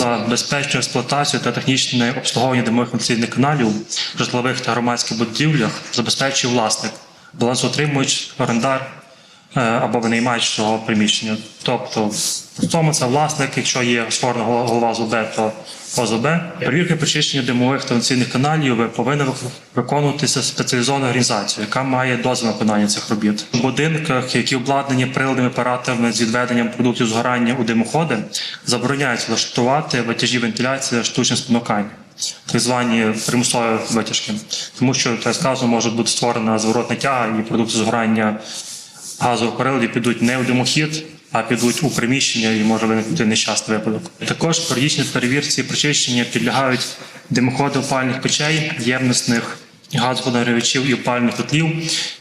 За безпечну експлуатацію та технічне обслуговування димових вентиляційних каналів в житлових та громадських будівлях забезпечує власник, балансоутримувач, орендар е, або винаймач цього приміщення. Тобто, в тому це власник, якщо є створена голова ОЗБ, то ОЗБ. Перевірка причищення димових та вентиляційних каналів повинна вик- виконуватися спеціалізованою організацією, яка має дозвіл на виконання цих робіт. В будинках, які обладнані приладами апаратами з відведенням продуктів згорання у димоходи, забороняється влаштувати витяжі вентиляції штучне спонукання. Так звані примусові витяжки, тому що так сказано може бути створена зворотна тяга і продукти згорання газових приладів підуть не в димохід, а підуть у приміщення і може виникнути нещасний випадок. Також періодичній перевірці причищення підлягають димоходи опальних печей, ємностних газоводорівачів і опальних котлів,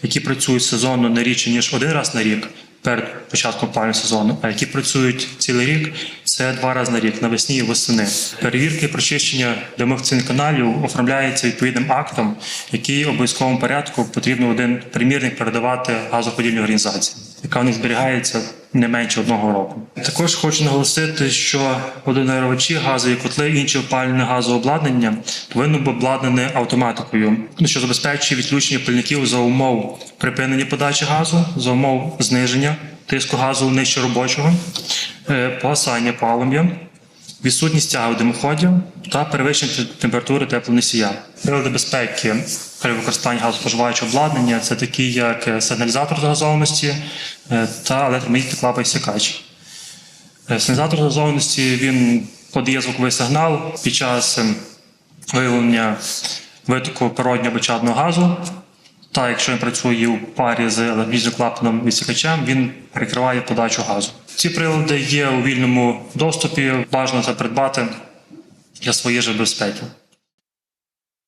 які працюють сезонно не рідше ніж один раз на рік перед початком опального сезону, а які працюють цілий рік, це два рази на рік, навесні і восени. Перевірки прочищення димових каналів оформляється відповідним актом, який в обов'язковому порядку потрібно один примірник передавати газоподільній організації, яка у них зберігається не менше одного року. Також хочу наголосити, що водонагрівачі, газові котли, інші опалювальне газове обладнання повинно бути обладнане автоматикою, що забезпечує відключення пальників за умов припинення подачі газу, за умов зниження тиску газу нижче робочого, е, погасання полум'я, відсутність тяги в димоході та перевищення те- температури теплоносія. Прилади безпеки при використанні газоспоживаючого обладнання це такі, як е, сигналізатор газованості е, та електромагнітний клапан сікач. Е, Сигналізатор газованості він подає звуковий сигнал під час ем, виявлення витоку природнього або газу. Та якщо він працює у парі з електричним клапаном відсікачем, він перекриває подачу газу. Ці прилади є у вільному доступі, бажано це придбати для своєї ж безпеки.